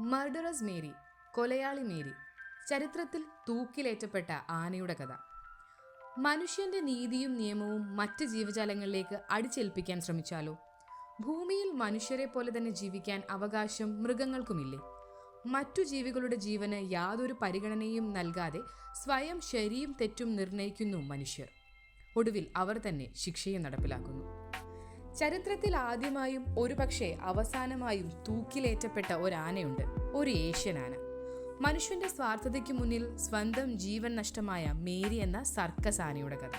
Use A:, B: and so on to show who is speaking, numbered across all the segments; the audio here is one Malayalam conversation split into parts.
A: മർഡറസ് മേരി കൊലയാളി മേരി ചരിത്രത്തിൽ തൂക്കിലേറ്റപ്പെട്ട ആനയുടെ കഥ. മനുഷ്യന്റെ നീതിയും നിയമവും മറ്റ് ജീവജാലങ്ങളിലേക്ക് അടിച്ചേൽപ്പിക്കാൻ ശ്രമിച്ചാലോ? ഭൂമിയിൽ മനുഷ്യരെ പോലെ തന്നെ ജീവിക്കാൻ അവകാശം മൃഗങ്ങൾക്കുമില്ലേ? മറ്റു ജീവികളുടെ ജീവന് യാതൊരു പരിഗണനയും നൽകാതെ സ്വയം ശരിയും തെറ്റും നിർണയിക്കുന്നു മനുഷ്യർ. ഒടുവിൽ അവർ തന്നെ ശിക്ഷയും നടപ്പിലാക്കുന്നു. ചരിത്രത്തിൽ ആദ്യമായും ഒരുപക്ഷെ അവസാനമായും തൂക്കിലേറ്റപ്പെട്ട ഒരാനയുണ്ട്. ഒരു ഏഷ്യൻ ആന. മനുഷ്യന്റെ സ്വാർത്ഥതയ്ക്ക് മുന്നിൽ സ്വന്തം ജീവൻ നഷ്ടമായ മേരി എന്ന സർക്കസ് ആനയുടെ കഥ.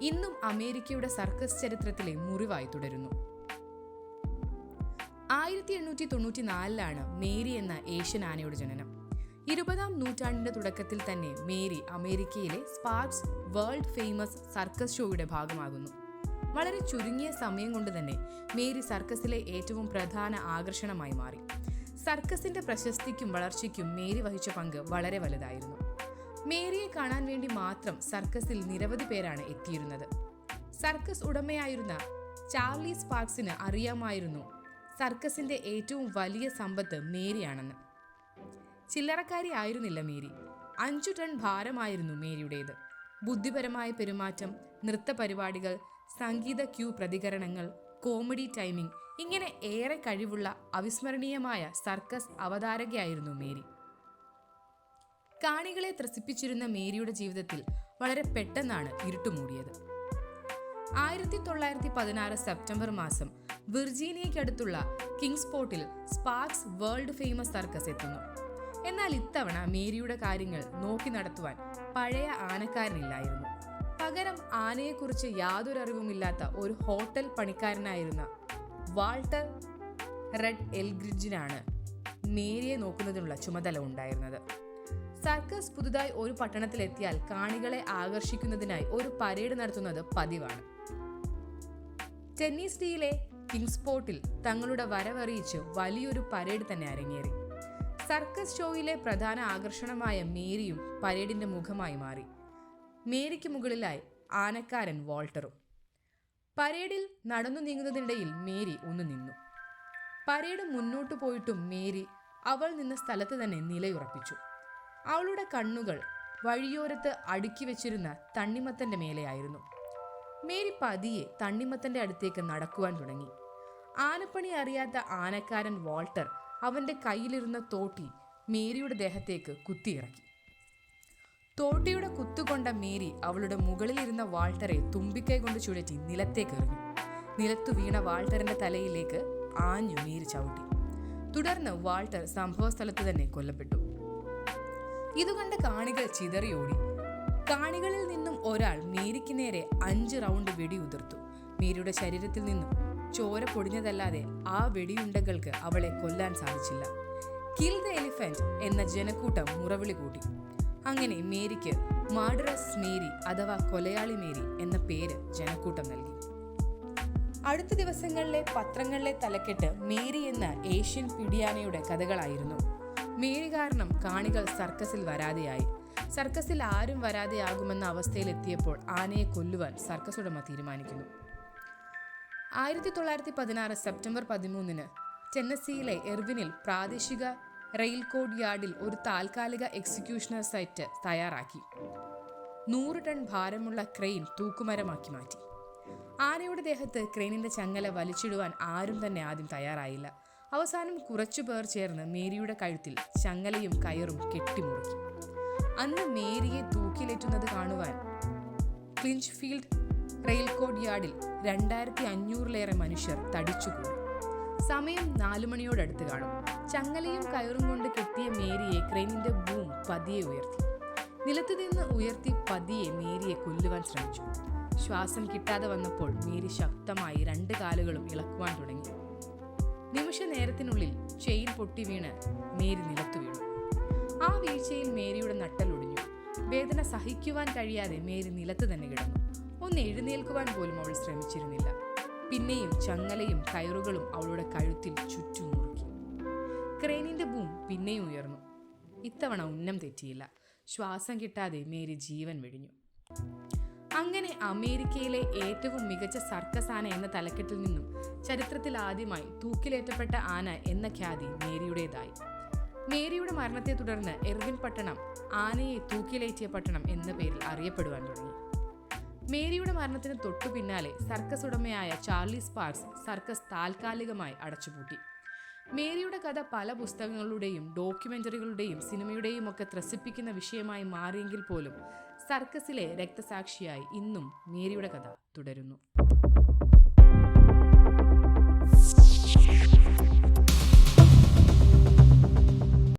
A: ഇന്നും അമേരിക്കയുടെ സർക്കസ് ചരിത്രത്തിലെ മുറിവായി തുടരുന്നു. ആയിരത്തി എണ്ണൂറ്റി തൊണ്ണൂറ്റി നാലിലാണ് മേരി എന്ന ഏഷ്യൻ ആനയുടെ ജനനം. ഇരുപതാം നൂറ്റാണ്ടിന്റെ തുടക്കത്തിൽ തന്നെ മേരി അമേരിക്കയിലെ സ്പാർക്സ് വേൾഡ് ഫേമസ് സർക്കസ് ഷോയുടെ ഭാഗമാകുന്നു. വളരെ ചുരുങ്ങിയ സമയം കൊണ്ട് തന്നെ മേരി സർക്കസിലെ ഏറ്റവും പ്രധാന ആകർഷണമായി മാറി. സർക്കസിന്റെ പ്രശസ്തിക്കും വളർച്ചയ്ക്കും മേരി വഹിച്ച പങ്ക് വളരെ വലുതായിരുന്നു. മേരിയെ കാണാൻ വേണ്ടി മാത്രം സർക്കസിൽ നിരവധി പേരാണ് എത്തിയിരുന്നത്. സർക്കസ് ഉടമയായിരുന്ന ചാർലി പാർക്സിന് അറിയാമായിരുന്നു സർക്കസിന്റെ ഏറ്റവും വലിയ സമ്പത്ത് മേരിയാണെന്ന്. ചില്ലറക്കാരി ആയിരുന്നില്ല മേരി. അഞ്ചു ടൺ ഭാരമായിരുന്നു മേരിയുടേത്. ബുദ്ധിപരമായ പെരുമാറ്റം നൃത്ത പരിപാടികൾ സംഗീത ക്യൂ പ്രതികരണങ്ങൾ കോമഡി ടൈമിംഗ് ഇങ്ങനെ ഏറെ കഴിവുള്ള അവിസ്മരണീയമായ സർക്കസ് അവതാരകയായിരുന്നു മേരി. കാണികളെ ത്രസിപ്പിച്ചിരുന്ന മേരിയുടെ ജീവിതത്തിൽ വളരെ പെട്ടെന്നാണ് ഇരുട്ടുമൂടിയത്. ആയിരത്തി തൊള്ളായിരത്തി പതിനാറ് സെപ്റ്റംബർ മാസം വിർജീനിയയ്ക്കടുത്തുള്ള കിങ്സ്പോർട്ടിൽ സ്പാർക്സ് വേൾഡ് ഫേമസ് സർക്കസ് എത്തുന്നു. എന്നാൽ ഇത്തവണ മേരിയുടെ കാര്യങ്ങൾ നോക്കി നടത്തുവാൻ പഴയ ആനക്കാരനില്ലായിരുന്നു. പകരം ആനയെക്കുറിച്ച് യാതൊരു അറിവുമില്ലാത്ത ഒരു ഹോട്ടൽ പണിക്കാരനായിരുന്ന വാൾട്ടർ റെഡ് എൽഗ്രിഡ്ജിനാണ് മേരിയെ നോക്കുന്നതിനുള്ള ചുമതല ഉണ്ടായിരുന്നത്. സർക്കസ് പുതുതായി ഒരു പട്ടണത്തിലെത്തിയാൽ കാണികളെ ആകർഷിക്കുന്നതിനായി ഒരു പരേഡ് നടത്തുന്നത് പതിവാണ്. ടെന്നീസ് ഡീയിലെ കിങ്സ്പോർട്ടിൽ തങ്ങളുടെ വരവറിയിച്ച് വലിയൊരു പരേഡ് തന്നെ അരങ്ങേറി. സർക്കസ് ഷോയിലെ പ്രധാന ആകർഷണമായ മേരിയും പരേഡിന്റെ മുഖമായി മാറി. മേരിക്ക് മുകളിലായി ആനക്കാരൻ വാൾട്ടറും. പരേഡിൽ നടന്നു നീങ്ങുന്നതിനിടയിൽ മേരി ഒന്ന് നിന്നു. പരേഡ് മുന്നോട്ടു പോയിട്ടും മേരി അവൾ നിന്ന സ്ഥലത്ത് തന്നെ നിലയുറപ്പിച്ചു. അവളുടെ കണ്ണുകൾ വഴിയോരത്ത് അടുക്കി വെച്ചിരുന്ന തണ്ണിമത്തന്റെ മേലെയായിരുന്നു. മേരി പതിയെ തണ്ണിമത്തന്റെ അടുത്തേക്ക് നടക്കുവാൻ തുടങ്ങി. ആനപ്പണി അറിയാത്ത ആനക്കാരൻ വാൾട്ടർ അവന്റെ കയ്യിലിരുന്ന തോട്ടി മേരിയുടെ ദേഹത്തേക്ക് കുത്തിയിറക്കി. തോട്ടിയുടെ കുത്തുകൊണ്ട മേരി അവളുടെ മുകളിലിരുന്ന വാൾട്ടറെ തുമ്പിക്കൈ കൊണ്ട് ചുഴറ്റി നിലത്തേക്ക് എറിഞ്ഞു. നിലത്തു വീണ വാൾട്ടറിന്റെ തലയിലേക്ക് ആഞ്ഞു മേരി ചവിട്ടി. തുടർന്ന് വാൾട്ടർ സംഭവസ്ഥലത്ത് തന്നെ കൊല്ലപ്പെട്ടു. ഇതുകണ്ട കാണികൾ ചിതറിയോടി കാണികളിൽ നിന്നും ഒരാൾ മേരിക്ക് നേരെ അഞ്ച് റൗണ്ട് വെടി ഉതിർത്തു. മേരിയുടെ ശരീരത്തിൽ നിന്നും ചോര പൊടിഞ്ഞതല്ലാതെ ആ വെടിയുണ്ടകൾക്ക് അവളെ കൊല്ലാൻ സാധിച്ചില്ല. കിൽ ദ എലിഫന്റ് എന്ന ജനക്കൂട്ടം മുറവിളി കൂട്ടി. അങ്ങനെ മേരിക്ക് മാഡറസ് മേരി അഥവാ കൊലയാളി മേരി എന്ന പേര് ജനക്കൂട്ടം നൽകി. അടുത്ത ദിവസങ്ങളിലെ പത്രങ്ങളിലെ തലക്കെട്ട് മേരി എന്ന ഏഷ്യൻ പിടിയാനയുടെ കഥകളായിരുന്നു. മേരി കാരണം കാണികൾ സർക്കസിൽ വരാതെയായി. സർക്കസിൽ ആരും വരാതെയാകുമെന്ന അവസ്ഥയിലെത്തിയപ്പോൾ ആനയെ കൊല്ലുവാൻ സർക്കസ് ഉടമ തീരുമാനിക്കുന്നു. ആയിരത്തി തൊള്ളായിരത്തി പതിനാറ് സെപ്റ്റംബർ പതിമൂന്നിന് ടെന്നസിയിലെ എർവിനിൽ പ്രാദേശിക റെയിൽ കോഡ് യാർഡിൽ ഒരു താൽക്കാലിക എക്സിക്യൂഷണർ സൈറ്റ് തയ്യാറാക്കി. നൂറ് ടൺ ഭാരമുള്ള ക്രെയിൻ തൂക്കുമരമാക്കി മാറ്റി. ആനയുടെ ദേഹത്ത് ക്രെയിനിന്റെ ചങ്ങല വലിച്ചിടുവാൻ ആരും തന്നെ ആദ്യം തയ്യാറായില്ല. അവസാനം കുറച്ചു പേർ ചേർന്ന് മേരിയുടെ കഴുത്തിൽ ചങ്ങലയും കയറും കെട്ടിമുറുക്കി. അന്ന് മേരിയെ തൂക്കിലേറ്റുന്നത് കാണുവാൻ ക്ലിഞ്ച് ഫീൽഡ് റെയിൽ കോഡ് യാർഡിൽ രണ്ടായിരത്തി അഞ്ഞൂറിലേറെ മനുഷ്യർ തടിച്ചുകൂടി. സമയം നാലു മണിയോടടുത്ത് കാണും. ചങ്ങലയും കയറും കൊണ്ട് കെട്ടിയ മേരിയെ ക്രെയിനിന്റെ ബൂം പതിയെ ഉയർത്തി. നിലത്തു നിന്ന് ഉയർത്തി പതിയെ മേരിയെ കൊല്ലുവാൻ ശ്രമിച്ചു. ശ്വാസം കിട്ടാതെ വന്നപ്പോൾ മേരി ശക്തമായി രണ്ട് കാലുകളും ഇളക്കുവാൻ തുടങ്ങി. നിമിഷ നേരത്തിനുള്ളിൽ ചെയിൻ പൊട്ടി വീണ് മേരി നിലത്തു വീണു. ആ വീഴ്ചയിൽ മേരിയുടെ നട്ടലൊടിഞ്ഞു വേദന സഹിക്കുവാൻ കഴിയാതെ മേരി നിലത്ത് തന്നെ കിടന്നു. ഒന്ന് എഴുന്നേൽക്കുവാൻ പോലും അവൾ ശ്രമിച്ചിരുന്നില്ല. പിന്നെയും ചങ്ങലയും കയറുകളും അവളുടെ കഴുത്തിൽ ചുറ്റും മുറുക്കി ക്രെയിനിന്റെ ബൂം പിന്നെയും ഉയർന്നു. ഇത്തവണ ഉന്നം തെറ്റിയില്ല. ശ്വാസം കിട്ടാതെ മേരി ജീവൻ വെടിഞ്ഞു. അങ്ങനെ അമേരിക്കയിലെ ഏറ്റവും മികച്ച സർക്കസ് ആന എന്ന തലക്കെട്ടിൽ നിന്നും ചരിത്രത്തിൽ ആദ്യമായി തൂക്കിലേറ്റപ്പെട്ട ആന എന്ന ഖ്യാതി മേരിയുടേതായി. മേരിയുടെ മരണത്തെ തുടർന്ന് എർവിൻ പട്ടണം ആനയെ തൂക്കിലേറ്റിയ പട്ടണം എന്ന പേരിൽ അറിയപ്പെടുവാൻ തുടങ്ങി. മേരിയുടെ മരണത്തിന് തൊട്ടു പിന്നാലെ സർക്കസ് ഉടമയായ ചാർലി സ്പാർസ് സർക്കസ് താൽക്കാലികമായി അടച്ചുപൂട്ടി. മേരിയുടെ കഥ പല പുസ്തകങ്ങളുടെയും ഡോക്യുമെന്ററികളുടെയും സിനിമയുടെയും ഒക്കെ ത്രസിപ്പിക്കുന്ന വിഷയമായി മാറിയെങ്കിൽ പോലും സർക്കസിലെ രക്തസാക്ഷിയായി ഇന്നും മേരിയുടെ കഥ തുടരുന്നു.